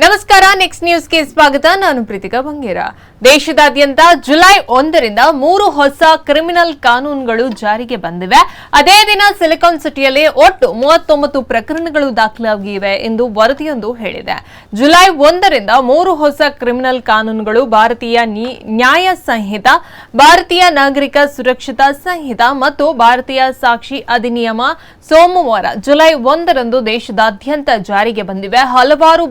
ನಮಸ್ಕಾರ ನೆಕ್ಸ್ಟ್ ನ್ಯೂಸ್ಗೆ ಸ್ವಾಗತ. ನಾನು ಪ್ರೀತಿಕಾ ಬಂಗೇರ. ದೇಶದಾದ್ಯಂತ ಜುಲೈ ಒಂದರಿಂದ ಮೂರು ಹೊಸ ಕ್ರಿಮಿನಲ್ ಕಾನೂನುಗಳು ಜಾರಿಗೆ ಬಂದಿವೆ. ಅದೇ ದಿನ ಸಿಲಿಕಾನ್ ಸಿಟಿಯಲ್ಲಿ ಒಟ್ಟು ಮೂವತ್ತೊಂಬತ್ತು ಪ್ರಕರಣಗಳು ದಾಖಲಾಗಿವೆ ಎಂದು ವರದಿಯೊಂದು ಹೇಳಿದೆ. ಜುಲೈ ಒಂದರಿಂದ ಮೂರು ಹೊಸ ಕ್ರಿಮಿನಲ್ ಕಾನೂನುಗಳು ಭಾರತೀಯ ನ್ಯಾಯ ಸಂಹಿತ, ಭಾರತೀಯ ನಾಗರಿಕ ಸುರಕ್ಷತಾ ಸಂಹಿತ ಮತ್ತು ಭಾರತೀಯ ಸಾಕ್ಷಿ ಅಧಿನಿಯಮ ಸೋಮವಾರ ಜುಲೈ ಒಂದರಂದು ದೇಶದಾದ್ಯಂತ ಜಾರಿಗೆ ಬಂದಿವೆ. ಹಲವಾರು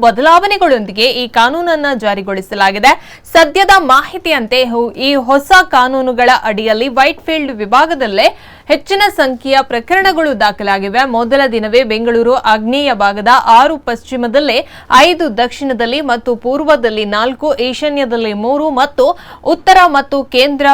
ಬದಲಾವಣೆಗಳೊಂದಿಗೆ ಈ ಕಾನೂನನ್ನ ಜಾರಿಗೊಳಿಸಲಾಗಿದೆ. ಸದ್ಯದ ಮಾಹಿತಿಯಂತೆ ಈ ಹೊಸ ಕಾನೂನುಗಳ ಅಡಿಯಲ್ಲಿ ವೈಟ್ ಫೀಲ್ಡ್ ವಿಭಾಗದಲ್ಲೇ ಹೆಚ್ಚಿನ ಸಂಖ್ಯೆಯ ಪ್ರಕರಣಗಳು ದಾಖಲಾಗಿವೆ. ಮೊದಲ ದಿನವೇ ಬೆಂಗಳೂರು ಆಗ್ನೇಯ ಭಾಗದ ಆರು ಪಶ್ಚಿಮದಲ್ಲಿ, ಐದು ದಕ್ಷಿಣದಲ್ಲಿ ಮತ್ತು ಪೂರ್ವದಲ್ಲಿ ನಾಲ್ಕು, ಈಶಾನ್ಯದಲ್ಲಿ ಮೂರು ಮತ್ತು ಉತ್ತರ ಮತ್ತು ಕೇಂದ್ರ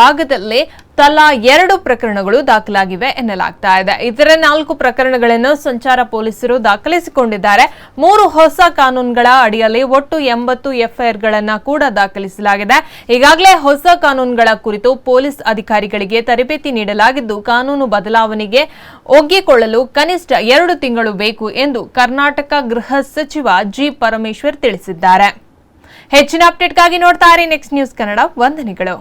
ಭಾಗದಲ್ಲಿ ತಲಾ ಎರಡು ಪ್ರಕರಣಗಳು ದಾಖಲಾಗಿವೆ ಎನ್ನಲಾಗ್ತಾ ಇದೆ. ಇತರ ನಾಲ್ಕು ಪ್ರಕರಣಗಳನ್ನು ಸಂಚಾರ ಪೊಲೀಸರು ದಾಖಲಿಸಿಕೊಂಡಿದ್ದಾರೆ. ಮೂರು ಹೊಸ ಕಾನೂನುಗಳ ಅಡಿಯಲ್ಲಿ ಒಟ್ಟು ಎಂಬತ್ತು ಎಫ್ಐಆರ್ಗಳನ್ನ ಕೂಡ ದಾಖಲಿಸಲಾಗಿದೆ. ಈಗಾಗಲೇ ಹೊಸ ಕಾನೂನುಗಳ ಕುರಿತು ಪೊಲೀಸ್ ಅಧಿಕಾರಿಗಳಿಗೆ ತರಬೇತಿ ನೀಡಲಾಗಿದ್ದು ಕಾನೂನು ಬದಲಾವಣೆಗೆ ಒಗ್ಗಿಕೊಳ್ಳಲು ಕನಿಷ್ಠ ಎರಡು ತಿಂಗಳು ಬೇಕು ಎಂದು ಕರ್ನಾಟಕ ಗೃಹ ಸಚಿವ ಜಿ ಪರಮೇಶ್ವರ್ ತಿಳಿಸಿದ್ದಾರೆ. ಹೆಚ್ಚಿನ ಅಪ್ಡೇಟ್ಗಾಗಿ ನೋಡ್ತಾ ನೆಕ್ಸ್ಟ್ ನ್ಯೂಸ್ ಕನ್ನಡ ವಂದನೆಗಳು.